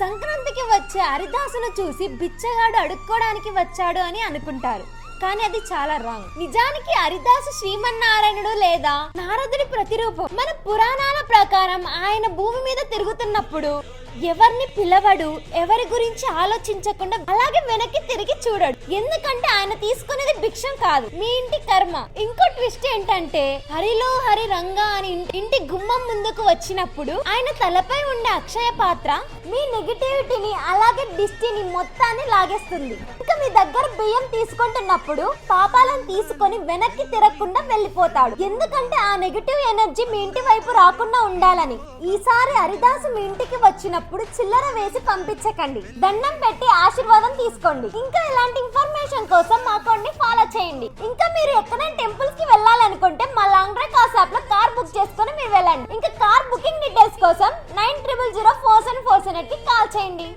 సంక్రాంతికి వచ్చే హరిదాసును చూసి బిచ్చగాడు అడుక్కోవడానికి వచ్చాడు అని అనుకుంటారు. కానీ అది చాలా రాంగ్. నిజానికి హరిదాసు శ్రీమన్నారాయణుడు లేదా? నారదుడి ప్రతిరూపం. మన పురాణాల ప్రకారం ఆయన భూమి మీద తిరుగుతున్నప్పుడు ఎవరిని పిలవడు ఎవరి గురించి ఆలోచించకుండా అలాగే వెనక్కి తిరిగి చూడడు. ఎందుకంటే ఆయన తీసుకునేది భిక్షం కాదు మీ ఇంటి కర్మ. ఇంకో ట్విస్ట్ ఏంటంటే హరిలో హరి రంగా అని ఇంటి గుమ్మం ముందుకు వచ్చినప్పుడు ఆయన తలపై ఉండే అక్షయ పాత్ర మీ నెగిటివిటీని అలాగే దిష్టిని మొత్తాన్ని లాగేస్తుంది. ఇంకా మీ దగ్గర బియ్యం తీసుకుంటున్నప్పుడు పాపాలను తీసుకొని వెనక్కి తిరగకుండా వెళ్ళిపోతాడు. ఎందుకంటే ఆ నెగిటివ్ ఎనర్జీ మీ ఇంటి వైపు రాకుండా ఉండాలని. ఈసారి హరిదాసు మీ ఇంటికి వచ్చినప్పుడు చిల్లర వేసి పంపించకండి. దండం పెట్టి ఆశీర్వాదం తీసుకోండి. ఇంకా ఇలాంటి ఇన్ఫర్మేషన్ కోసం మా అకౌంట్ని ఫాలో చేయండి. ఇంకా మీరు ఎక్కడైనా టెంపుల్ కార్ బుకింగ్ డీటెయిల్స్ కోసం nine triple zero four seven four సెవెన్కి కాల్ చేయండి.